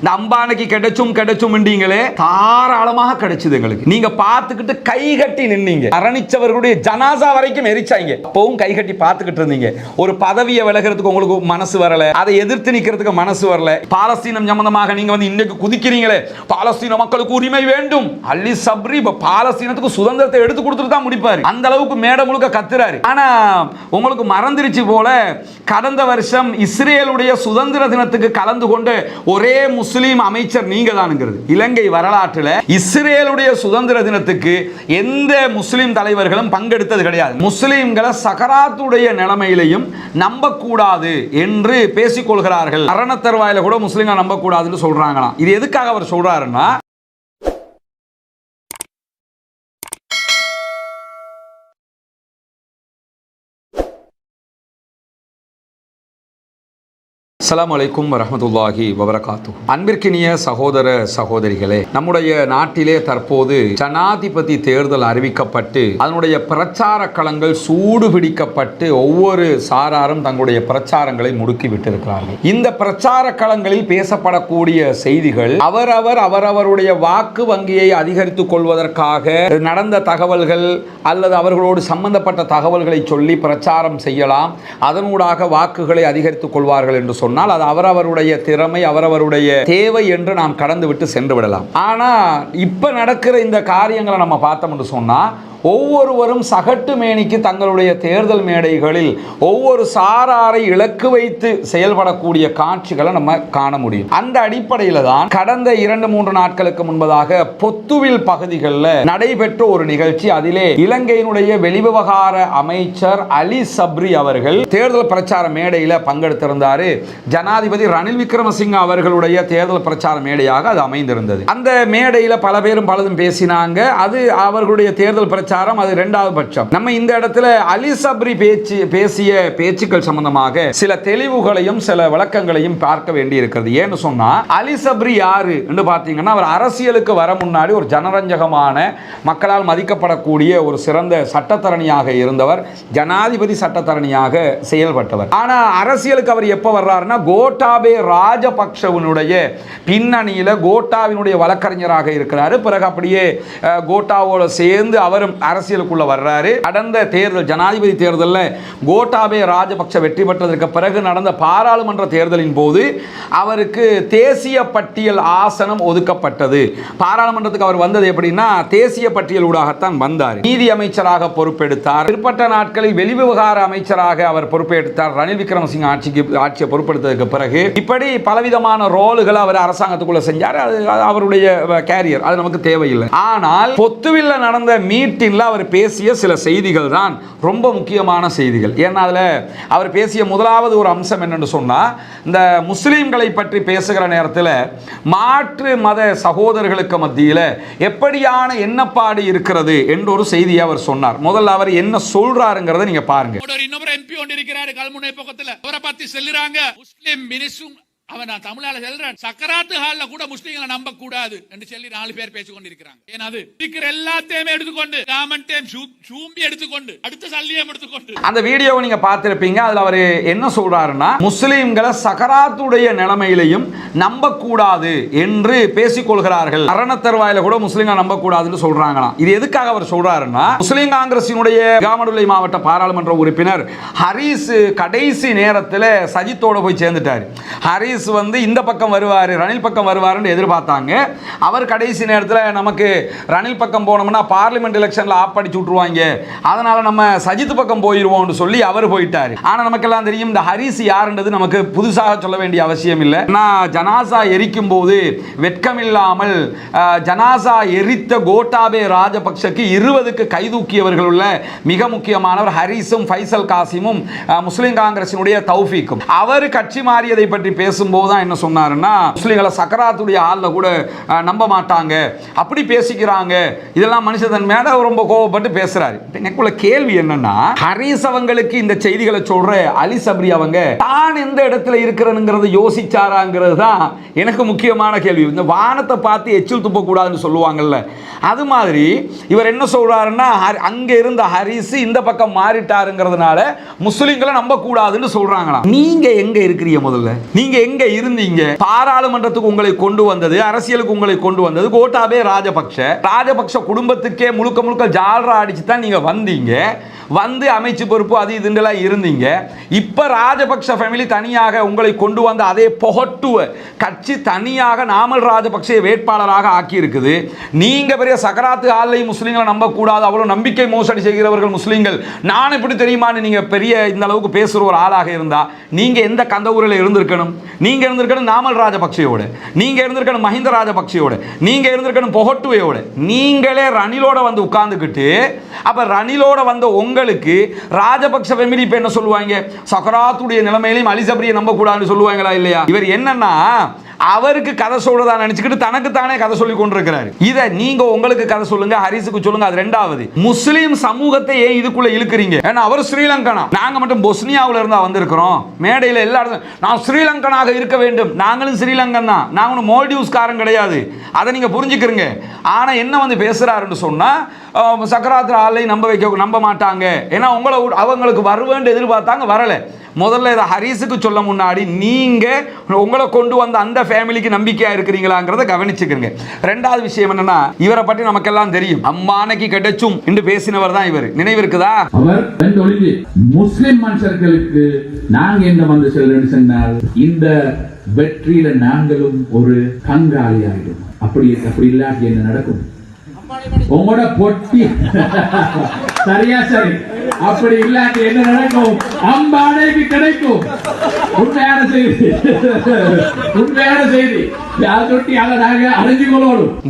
இந்த அம்பானைக்கு கிடைச்சும் கிடைச்சும் கிடைச்சும்ன்றீங்களே தாராளமாக கிடைச்சது எங்களுக்கு. நீங்க பார்த்துக்கிட்டு கை கட்டி நின்னீங்க. அரணிச்சவர்களுடைய ஜனாசா வரைக்கும் எரிச்சாங்க. அப்பவும் கை கட்டி பார்த்துக்கிட்டு இருந்தீங்க. ஒரு பதவியை விலகிறதுக்கு உங்களுக்கு மனசு வரல. அதை எதிர்த்து நிக்கிறதுக்கு மனசு வரல. பாலஸ்தீனம் சம்பந்தமாக நீங்க வந்து இன்னைக்கு குதிக்கிறீங்களே. பாலஸ்தீன மக்களுக்கு உரிமை வேண்டும். அள்ளி சப்ரி இப்ப பாலஸ்தீனத்துக்கு சுதந்திரத்தை எடுத்து கொடுத்துட்டு தான் முடிப்பாரு. அந்த அளவுக்கு மேடம் முழுக்க கத்துறாரு. ஆனா உங்களுக்கு மறந்துருச்சு போல கடந்த வருஷம் இஸ்ரேலுடைய சுதந்திர தினத்துக்கு கலந்து கொண்டு ஒரே முஸ்லீம் அமைச்சர் நீங்க தானுங்கிறது இலங்கை வரலாற்றில் இஸ்ரேலுடைய சுதந்திர தினத்துக்கு எந்த முஸ்லீம் தலைவர்களும் பங்கெடுத்தது கிடையாது. முஸ்லீம்களை சகராத்துடைய நிலைமையிலையும் நம்பக்கூடாது என்று பேசிக்கொள்கிறார்கள். மரண தருவாயில கூட முஸ்லீம்களை நம்பக்கூடாதுன்னு சொல்றாங்களாம். இது எதுக்காக அவர் சொல்றாருன்னா அஸ்லாம் வலைக்கும் வரமதுல்லாஹி வபரகாத்து அன்பிற்கினிய சகோதர சகோதரிகளே நம்முடைய நாட்டிலே தற்போது ஜனாதிபதி தேர்தல் அறிவிக்கப்பட்டு அதனுடைய பிரச்சார களங்கள் சூடு பிடிக்கப்பட்டு ஒவ்வொரு சாராரும் தங்களுடைய பிரச்சாரங்களை முடுக்கி விட்டிருக்கிறார்கள். இந்த பிரச்சார களங்களில் பேசப்படக்கூடிய செய்திகள் அவரவர் அவரவருடைய வாக்கு வங்கியை அதிகரித்துக் கொள்வதற்காக நடந்த தகவல்கள் அல்லது அவர்களோடு சம்பந்தப்பட்ட தகவல்களை சொல்லி பிரச்சாரம் செய்யலாம் அதனூடாக வாக்குகளை அதிகரித்துக் கொள்வார்கள் என்று சொன்னால் அது அவரவருடைய திறமை அவரவருடைய தேவை என்று நாம் கடந்து விட்டு சென்று விடலாம். ஆனா இப்ப நடக்கிற இந்த காரியங்களை நம்ம பார்த்தோம்னு சொன்னால் சொன்னா ஒவ்வொருவரும் சகட்டு மேனிக்கு தங்களுடைய தேர்தல் மேடைகளில் ஒவ்வொரு சாராரை இலக்கு வைத்து செயல்படக்கூடிய காட்சிகளை நம்ம காண முடியும். அந்த அடிப்படையில் தான் கடந்த இரண்டு மூன்று நாட்களுக்கு முன்பதாக பொத்துவில் பகுதிகளில் நடைபெற்ற ஒரு நிகழ்ச்சி. அதிலே இலங்கையினுடைய வெளிவிவகார அமைச்சர் அலி சப்ரி அவர்கள் தேர்தல் பிரச்சார மேடையில் பங்கெடுத்திருந்தாரு. ஜனாதிபதி ரணில் விக்ரமசிங்க அவர்களுடைய தேர்தல் பிரச்சார மேடையாக அது அமைந்திருந்தது. அந்த மேடையில் பல பேரும் பலதும் பேசினாங்க. அது அவர்களுடைய தேர்தல் பிரச்சாரம் அது இரண்டாவது பட்சம். நம்ம இந்த இடத்துல அலி சப்ரி பேச்சு பேசிய பேச்சுக்கள் சம்பந்தமாக சில தெளிவுகளையும் சில விளக்கங்களையும் பார்க்க வேண்டி இருக்கிறது ஏன்னு சொன்னா அலி சப்ரி யாரு? என்று பார்த்தீங்கன்னா அவர் அரசியலுக்கு வர முன்னாடி ஒரு ஜனரஞ்சகமான மக்களால் மதிக்கப்படக்கூடிய ஒரு சிறந்த சட்டத்தரணியாக இருந்தவர் ஜனாதிபதி சட்டத்தரணியாக செயல்பட்டவர். ஆனா அரசியலுக்கு அவர் எப்போ வர்றாருன்னா கோட்டாபே ராஜபக்ஷவனுடைய பின்னணியில் கோட்டாவினுடைய வழக்கறிஞராக இருக்கிறாரு. பிறகு அப்படியே கோட்டாவோட சேர்ந்து அவரும் அரசியலுக்குள்ள வர்றாரு. கடந்த தேர்தல் ஜனாதிபதி தேர்தலில் கோட்டாபே ராஜபக்ஷ வெற்றி பெற்றதற்கு பிறகு நடந்த பாராளுமன்ற தேர்தலின் போது அவருக்கு தேசிய பட்டியல் ஆசனம் ஒதுக்கப்பட்டது. பாராளுமன்றத்துக்கு அவர் வந்தது எப்படின்னா தேசிய பட்டியல் ஊடாகத்தான் வந்தார். நீதி அமைச்சராக பொறுப்பெடுத்தார். பிற்பட்ட நாட்களில் வெளிவிவகார அமைச்சராக அவர் பொறுப்பெடுத்தார். ரணில் விக்ரமசிங்க ஆட்சிக்கு ஆட்சியை பொறுப்பெடுத்ததுக்கு பிறகு இப்படி பலவிதமான ரோல்களை அவர் அரசாங்கத்துக்குள்ள செஞ்சார். அது அவருடைய கேரியர் அது நமக்கு தேவையில்லை. ஆனால் பொத்துவில்ல நடந்த மீட்டிங்ல அவர் பேசிய சில செய்திகள் தான் ரொம்ப முக்கியமான செய்திகள். ஏன்னா அதில் அவர் பேசிய முதலாவது ஒரு அம்சம் என்னென்னு சொன்னால் இந்த முஸ்லீம்களை பற்றி பேசுகிற நேரத்தில் மாற்று மத சகோதரர்களுக்கு மத்தியில் எப்படியான எண்ணப்பாடு இருக்கிறது என்று ஒரு செய்தியை அவர் சொன்னார். முதல்ல அவர் என்ன சொல்றாருங்கிறத நீங்க பாருங்க. இன்னொரு எம்பி ஒன்று இருக்கிறாரு கல்முனை பக்கத்தில். அவரை பத்தி செல்லுறாங்க. முஸ்லீம் மினிசும் அவன் நான் தமிழால சொல்றேன். சக்கராத்து ஹால்ல கூட முஸ்லீம்களை நம்ப கூடாது என்று சொல்லி நாலு பேர் பேசிக் கொண்டிருக்கிறாங்க ஏனாது இருக்கிற எல்லாத்தையுமே எடுத்துக்கொண்டு காமன்டைம் சூம்பி எடுத்துக்கொண்டு அடுத்த சல்லியம் எடுத்துக்கொண்டு. அந்த வீடியோவை நீங்க பார்த்திருப்பீங்க. அதுல அவர் என்ன சொல்றாருன்னா முஸ்லீம்களை சகராத்துடைய நிலைமையிலையும் நம்பக்கூடாது என்று பேசிக்கொள்கிறார்கள். மரண தருவாயில கூட முஸ்லிம்களை நம்பக்கூடாதுன்னு சொல்றாங்களாம். இது எதுக்காக அவர் சொல்றாருன்னா முஸ்லீம் காங்கிரசினுடைய காமடுலை மாவட்ட பாராளுமன்ற உறுப்பினர் ஹரீஸ் கடைசி நேரத்தில் சஜித்தோட போய் சேர்ந்துட்டார். ஹரிஸ் வந்து இந்த பக்கம் வருவார் ரணில் பக்கம் வருவாருன்னு எதிர்பார்த்தாங்க. அவர் கடைசி நேரத்தில் நமக்கு ரணில் பக்கம் போனோம்னா பார்லிமெண்ட் எலெக்ஷனில் ஆப் அடிச்சு விட்ருவாங்க அதனால நம்ம சஜித் பக்கம் போயிடுவோம்னு சொல்லி அவர் போயிட்டார். ஆனால் நமக்கெல்லாம் தெரியும் இந்த ஹரிஸ் யாருன்றது நமக்கு புதுசாக சொல்ல வேண்டிய அவசியம் இல்லை. நான் ஜனாசா எரிக்கும் போது வெட்கமில்லாமல் ஜனாசா எரித்த கோட்டாபே ராஜபக்சக்கு இருபதுக்கு கைதூக்கியவர்கள் உள்ள மிக முக்கியமானவர் ஹரிஸும் ஃபைசல் காசிமும் முஸ்லீம் காங்கிரசினுடைய தௌஃபீக்கும். அவர் கட்சி மாறியதை பற்றி பேசும் பேசும்போது தான் என்ன சொன்னாருன்னா முஸ்லீம்களை சக்கராத்துடைய ஆளில் கூட நம்ப மாட்டாங்க. அப்படி பேசிக்கிறாங்க. இதெல்லாம் மனுஷத்தன்மையான ரொம்ப கோவப்பட்டு பேசுறாரு. எனக்குள்ள கேள்வி என்னன்னா ஹரிஸ் அவங்களுக்கு இந்த செய்திகளை சொல்ற அலி சப்ரி அவங்க தான் எந்த இடத்துல இருக்கிறனுங்கிறத யோசிச்சாராங்கிறது தான் எனக்கு முக்கியமான கேள்வி. இந்த வானத்தை பார்த்து எச்சில் துப்பக்கூடாதுன்னு சொல்லுவாங்கல்ல அது மாதிரி இவர் என்ன சொல்றாருன்னா ஹரி- அங்க இருந்த ஹரிசு இந்த பக்கம் மாறிட்டாருங்கிறதுனால முஸ்லீம்களை நம்ப கூடாதுன்னு நீங்கள் நீங்க எங்க இருக்கிறீங்க முதல்ல? நீங்க எங்க இருந்தீங்க? பாராளுமன்றத்துக்கு உங்களை கொண்டு வந்தது அரசியலுக்கு உங்களை கொண்டு வந்தது கோட்டாபே ராஜபக்ஷ. ராஜபக்ஷ குடும்பத்துக்கே முழுக்க முழுக்க ஜால்ரா அடிச்சு தான் நீங்க வந்தீங்க. வந்து அமைச்சு பொறுப்பு அது இதுண்டெல்லாம் இருந்தீங்க. இப்போ ராஜபக்ஷ ஃபேமிலி தனியாக உங்களை கொண்டு வந்த அதே பொகட்டுவ கட்சி தனியாக நாமல் ராஜபக்சே வேட்பாளராக ஆக்கியிருக்குது. நீங்கள் பெரிய சக்கராத்து ஆலை முஸ்லீம்களை நம்பக்கூடாது. அவ்வளோ நம்பிக்கை மோசடி செய்கிறவர்கள் முஸ்லீம்கள். நான் எப்படி தெரியுமான்னு நீங்கள் பெரிய இந்த அளவுக்கு பேசுகிற ஒரு ஆளாக இருந்தால் நீங்கள் எந்த கந்த ஊரில் இருந்திருக்கணும்? நீங்கள் இருந்திருக்கணும் நாமல் ராஜபக்சையோடு நீங்கள் இருந்திருக்கணும் மஹிந்த ராஜபக்சேயோட நீங்கள் இருந்திருக்கணும் புகட்டுவையோடு. நீங்களே ரணிலோட வந்து உட்கார்ந்துக்கிட்டு அப்போ ரணிலோட வந்த உங்களுக்கு ராஜபக்ஷ ஃபெமிலி இப்போ என்ன சொல்லுவாங்க? சக்கராத்துடைய நிலைமையிலையும் அலிசபரியை நம்பக்கூடாதுன்னு சொல்லுவாங்களா இல்லையா? இவர் என்னன்னா அவருக்கு கதை சொல்றதா நினைச்சுக்கிட்டு தனக்கு தானே கதை சொல்லி கொண்டிருக்கிறாரு. இதை நீங்க உங்களுக்கு கதை சொல்லுங்க ஹரிசுக்கு சொல்லுங்க. அது ரெண்டாவது முஸ்லீம் சமூகத்தை ஏன் இதுக்குள்ள இழுக்கிறீங்க? ஏன்னா அவர் ஸ்ரீலங்கனா. நாங்க மட்டும் பொஸ்னியாவில இருந்தா வந்திருக்கிறோம். மேடையில எல்லா நான் ஸ்ரீலங்கனாக இருக்க வேண்டும். நாங்களும் ஸ்ரீலங்கன் தான். நாங்களும் ஒன்றும் மோல்டிவ்ஸ்காரன் கிடையாது. அதை நீங்க புரிஞ்சுக்கிறீங்க. ஆனா என்ன வந்து பேசுறாருன்னு சொன்னா சக்கராத்திர ஆளை நம்ப வைக்க நம்ப மாட்டாங்க. ஏன்னா உங்களை அவங்களுக்கு வருவேன்னு எதிர்பார்த்தாங்க வரலை. முதல்ல இதை ஹரிஸுக்கு சொல்ல முன்னாடி நீங்க உங்களை கொண்டு வந்த அந்த ஃபேமிலிக்கு நம்பிக்கையா இருக்கிறீங்களாங்கிறத கவனிச்சுக்கிறீங்க ரெண்டாவது விஷயம் என்னன்னா இவரை பற்றி நமக்கெல்லாம் தெரியும். அம்மானைக்கு கிடைச்சும் என்று பேசினவர் தான் இவர். நினைவு இருக்குதா? அவர் ரெண்டு ஒளிவு முஸ்லிம் மனுஷர்களுக்கு நாங்க என்ன வந்து சொல்றேன்னு சொன்னால் இந்த வெற்றியில நாங்களும் ஒரு பங்காளி ஆயிடும் அப்படி அப்படி இல்லாட்டி என்ன நடக்கும்? உங்களோட பொட்டி. சரியா சரி. அப்படி இல்லாட்டி என்ன நடக்கும்? அம்பாடைக்கு கிடைக்கும். உண்மையான செய்தி. உண்மையான செய்தி.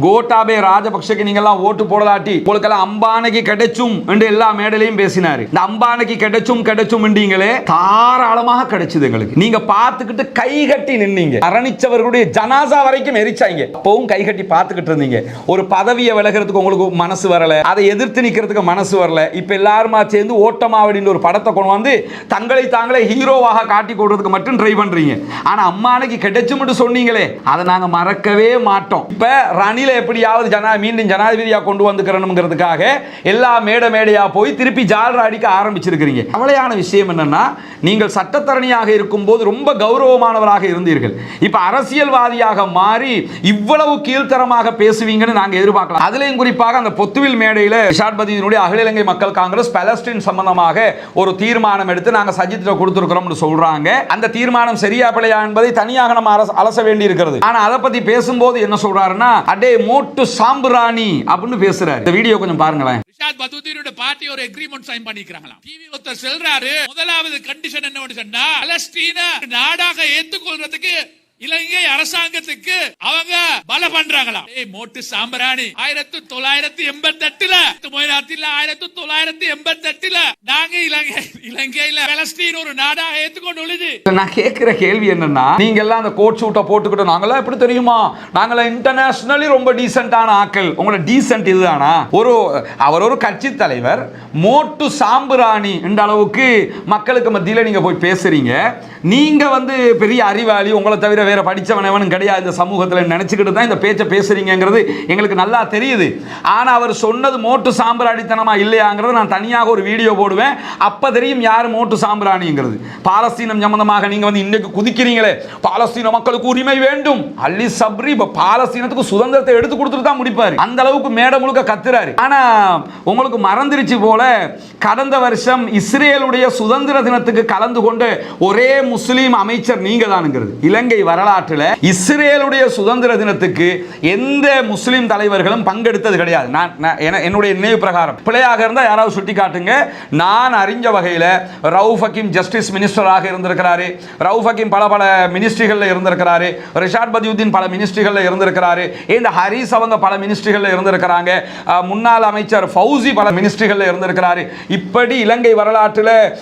கோட்டாபே ராஜபக்சக்கு நீங்க எல்லாம் ஓட்டு போடலாட்டி. உங்களுக்கெல்லாம் அம்பானைக்கு கிடைச்சும் என்று எல்லா மேடலையும் பேசினாரு. இந்த அம்பானைக்கு கிடைச்சும் கிடைச்சும் என்றீங்களே? தாராளமாக கிடைச்சது எங்களுக்கு. நீங்க பார்த்துக்கிட்டு கை கட்டி நின்னீங்க. அரணிச்சவர்களுடைய ஜனாசா வரைக்கும் எரிச்சாங்க. அப்பவும் கை கட்டி பார்த்துக்கிட்டு இருந்தீங்க. ஒரு பதவியை விலகிறதுக்கு உங்களுக்கு மனசு வரல. அதை எதிர்த்து நிக்கிறதுக்கு மனசு வரல. இப்ப எல்லாருமா சேர்ந்து ஓட்டமாவடின்னு ஒரு படத்தை கொண்டு வந்து தங்களை தாங்களே ஹீரோவாக காட்டி கொடுறதுக்கு மட்டும் ட்ரை பண்றீங்க. ஆனா அம்மானைக்கு கிடைச்சும்னு சொன்னீங்களே அதை நாங்க மறக்கவே மாட்டோம். இப்போ ரணில எப்படியாவது ஜனா மீண்டும் ஜனாதிபதியா கொண்டு வந்துக்கிறணுங்கிறதுக்காக எல்லா மேடை மேடையாக போய் திருப்பி ஜால்ரா அடிக்க ஆரம்பிச்சிருக்கிறீங்க. கவலையான விஷயம் என்னன்னா நீங்கள் சட்டத்தரணியாக இருக்கும்போது ரொம்ப கௌரவமானவராக இருந்தீர்கள். இப்ப அரசியல்வாதியாக மாறி இவ்வளவு கீழ்த்தரமாக பேசுவீங்கன்னு நாங்க எதிர்பார்க்கலாம். அதுலேயும் குறிப்பாக அந்த பொத்துவில் மேடையில் விஷாத்பதியினுடைய அகில இலங்கை மக்கள் காங்கிரஸ் கொஸ்டின் சம்பந்தமாக ஒரு தீர்மானம் எடுத்து நாங்கள் சஜித்திட்ட கொடுத்துருக்கிறோம்னு சொல்கிறாங்க அந்த தீர்மானம் சரியா பிழையா என்பதை தனியாக நம்ம அரச- அலச வேண்டி இருக்கிறது ஆனால் அதை பற்றி பேசும்போது என்ன சொல்கிறாருன்னா அடே மோட்டு சாம்பிராணி அப்படின்னு பேசுகிறார் இந்த வீடியோ கொஞ்சம் பாருங்களேன். ரிஷாத் பதுதீனோட பார்ட்டி ஒரு எக்ரிமெண்ட் சைன் பண்ணிக்கிறாங்களாம். டிவி ஒருத்தர் செல்றாரு முதலாவது கண்டிஷன் என்ன சொன்னா பலஸ்தீன நாடாக ஏற்றுக்கொள்றதுக்கு இலங்கை அரசாங்கத்துக்கு அவங்க பல பண்றாங்களா ஏய் மோட்டு சாம்பராணி. ஆயிரத்தி தொள்ளாயிரத்தி எண்பத்தி எட்டுல மொயிலாத்தில ஆயிரத்தி தொள்ளாயிரத்தி எண்பத்தி எட்டுல நாங்க இலங்கை இலங்கையில பலஸ்தீன் ஒரு நாடாக ஏத்துக்கொண்டு உள்ளது. நான் கேட்கிற கேள்வி என்னன்னா நீங்க எல்லாம் அந்த கோட் சூட்டை போட்டுக்கிட்டோம் நாங்களாம் எப்படி தெரியுமா? நாங்களாம் இன்டர்நேஷனலி ரொம்ப டீசென்டான ஆட்கள். உங்களோட டீசென்ட் இதுதானா? ஒரு அவர் ஒரு கட்சி தலைவர் மோட்டு சாம்பிராணி என்ற அளவுக்கு மக்களுக்கு மத்தியில் நீங்க போய் பேசுறீங்க. நீங்க வந்து பெரிய அறிவாளி உங்களை தவிர வேற படிச்சவன் எவனும் கிடையாது. இந்த சமூகத்தில் நினச்சிக்கிட்டு தான் இந்த பேச்சை பேசுகிறீங்கிறது எங்களுக்கு நல்லா தெரியுது. ஆனால் அவர் சொன்னது மோட்டு சாம்பிராணித்தனமா இல்லையாங்கிறது நான் தனியாக ஒரு வீடியோ போடுவேன். அப்போ தெரியும் யார் மோட்டு சாம்பிராணிங்கிறது. பாலஸ்தீனம் சம்பந்தமாக நீங்கள் வந்து இன்றைக்கு குதிக்கிறீங்களே. பாலஸ்தீன மக்களுக்கு உரிமை வேண்டும். அள்ளி சப்ரி இப்போ பாலஸ்தீனத்துக்கு சுதந்திரத்தை எடுத்து கொடுத்துட்டு தான் முடிப்பார். அந்த அளவுக்கு மேடை முழுக்க கத்துறாரு. ஆனால் உங்களுக்கு மறந்துருச்சு போல கடந்த வருஷம் இஸ்ரேலுடைய சுதந்திர தினத்துக்கு கலந்து கொண்டு ஒரே முஸ்லீம் அமைச்சர் நீங்க தானுங்கிறது இலங்கை வர வரலாற்றில் இஸ்ரேலுடைய சுதந்திர தினத்துக்கு எந்த முஸ்லீம் தலைவர்களும் பங்கெடுத்தது கிடையாது. நான் என- என்னுடைய நினைவு பிரகாரம். பிழையாக இருந்தால் யாராவது சுட்டி காட்டுங்க நான் அறிஞ்ச வகையில் ரவுஃப் ஹக்கீம் ஜஸ்டிஸ் மினிஸ்டராக இருந்திருக்கிறாரு. ரவுஃப் ஹக்கீம் பல பல மினிஸ்ட்ரிகளில் இருந்திருக்கிறாரு. ரிஷாட் பதியுதீன் பல மினிஸ்ட்ரிகளில் இருந்திருக்கிறாரு. இந்த ஹரிஸ் அவங்க பல மினிஸ்ட்ரிகளில் இருந்திருக்கிறாங்க? முன்னாள் அமைச்சர் ஃபௌசி பல மினிஸ்ட்ரிகளில் இருந்திருக்கிறாரு. இப்படி இலங்கை வரலாற்றில்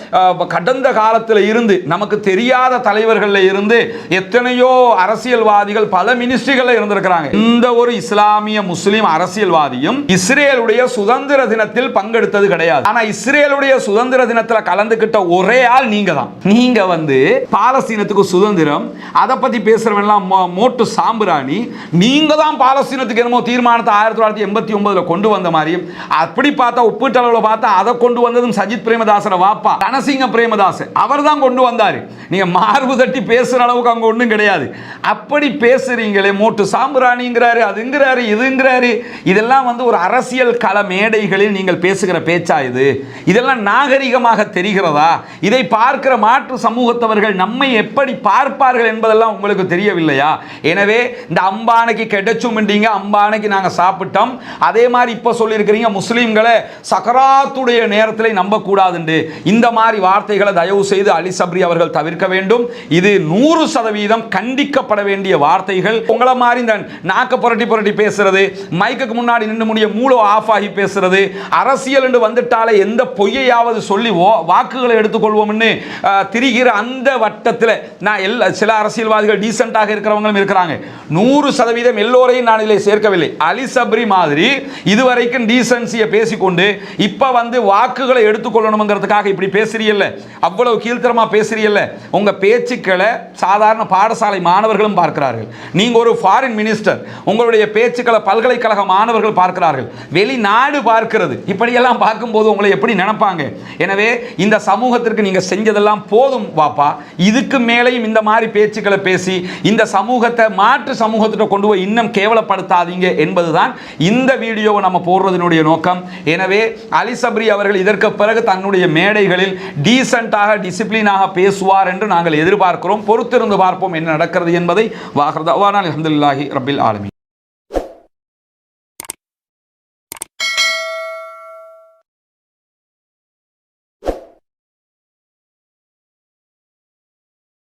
கடந்த காலத்தில் இருந்து நமக்கு தெரியாத தலைவர்களில் இருந்து எத்தனையோ அரசியல்வாதிகள் பல மினிஸ்ட்ரிகளில் இருந்திருக்கிறாங்க. இந்த ஒரு இஸ்லாமிய முஸ்லிம் அரசியல்வாதியும் இஸ்ரேலுடைய சுதந்திர தினத்தில் பங்கெடுத்தது கிடையாது. ஆனா இஸ்ரேலுடைய சுதந்திர தினத்துல கலந்துகிட்ட ஒரே ஆள் நீங்க தான் நீங்க வந்து பாலஸ்தீனத்துக்கு சுதந்திரம் அதை பத்தி பேசுறவன்லாம் மோட்டு சாம்பிராணி நீங்க தான் பாலஸ்தீனத்துக்கு என்னமோ தீர்மானத்தை ஆயிரத்தி தொள்ளாயிரத்தி எண்பத்தி ஒன்பதுல கொண்டு வந்த மாதிரியும் அப்படி பார்த்தா ஒப்பீட்டளவில் பார்த்தா அதை கொண்டு வந்ததும் சஜித் பிரேமதாசர வாப்பா ரணசிங்க பிரேமதாஸ் அவர் தான் கொண்டு வந்தாரு. நீங்க மார்பு தட்டி பேசுற அளவுக்கு அங்க ஒண்ணும் கிடையாது. அப்படி பேசுறீங்களே மோட்டு சாம்பிராணிங்கிறாரு அதுங்கிறாரு இதுங்கிறாரு. இதெல்லாம் வந்து ஒரு அரசியல் கள மேடைகளில் நீங்கள் பேசுகிற பேச்சா இது? இதெல்லாம் நாகரிகமாக தெரிகிறதா? இதை பார்க்கிற மாற்று சமூகத்தவர்கள் நம்மை எப்படி பார்ப்பார்கள் என்பதெல்லாம் உங்களுக்கு தெரியவில்லையா? எனவே இந்த அம்பானைக்கு கிடைச்சும்ன்றீங்க அம்பானைக்கு நாங்கள் சாப்பிட்டோம். அதே மாதிரி இப்போ சொல்லியிருக்கிறீங்க முஸ்லீம்களை சக்கராத்துடைய நேரத்தில் நம்பக்கூடாதுண்டு. இந்த மாதிரி வார்த்தைகளை தயவு செய்து அலி சப்ரி அவர்கள் தவிர்க்க வேண்டும். இது நூறு சதவீதம் கண்டிக்கப்பட வேண்டிய வார்த்தைகள் உங்களை மாதிரி இந்த நாக்க புரட்டி புரட்டி பேசுறது மைக்குக்கு முன்னாடி நின்று முடிய மூளை ஆஃப் ஆகி பேசுறது அரசியல் என்று வந்துட்டாலே எந்த பொய்யையாவது சொல்லி வாக்குகளை எடுத்துக்கொள்வோம்னு திரிகிற அந்த வட்டத்தில் நான் எல்லா சில அரசியல்வாதிகள் டீசெண்டாக இருக்கிறவங்களும் இருக்கிறாங்க. நூறு சதவீதம் எல்லோரையும் நான் இதில் சேர்க்கவில்லை. அலி சப்ரி மாதிரி இதுவரைக்கும் டீசன்சியை பேசிக்கொண்டு இப்போ வந்து வாக்குகளை எடுத்துக்கொள்ளணுங்கிறதுக்காக இப்படி பேசுறீல்ல அவ்வளவு கீழ்த்தரமாக பேசுறீல்ல உங்கள் பேச்சுக்களை சாதாரண பாடசாலை மாணவர்களும் பார்க்கிறார்கள். நீங்க ஒரு ஃபாரின் மினிஸ்டர் உங்களுடைய பேச்சுக்களை பல்கலைக்கழக மாணவர்கள் பார்க்கிறார்கள். வெளிநாடு பார்க்கிறது. இப்படியெல்லாம் பார்க்கும்போது உங்களை எப்படி நினைப்பாங்க? எனவே இந்த சமூகத்திற்கு நீங்க செஞ்சதெல்லாம் போதும் வாப்பா. இதுக்கு மேலேயும் இந்த மாதிரி பேச்சுக்களை பேசி இந்த சமூகத்தை மாற்று சமூகத்திட்ட கொண்டு போய் இன்னும் கேவலப்படுத்தாதீங்க என்பதுதான் இந்த வீடியோவை நம்ம போடுறதனுடைய நோக்கம். எனவே அலி சப்ரி அவர்கள் இதற்கு பிறகு தன்னுடைய மேடைகளில் டீசெண்டாக டிசிப்ளினாக பேசுவார் என்று நாங்கள் எதிர்பார்க்கிறோம். பொறுத்திருந்து பார்ப்போம் என்ன நடக்கிறது என்பதை வாகர்தாவான அலமதுல்லாஹி ரபில் ஆலமி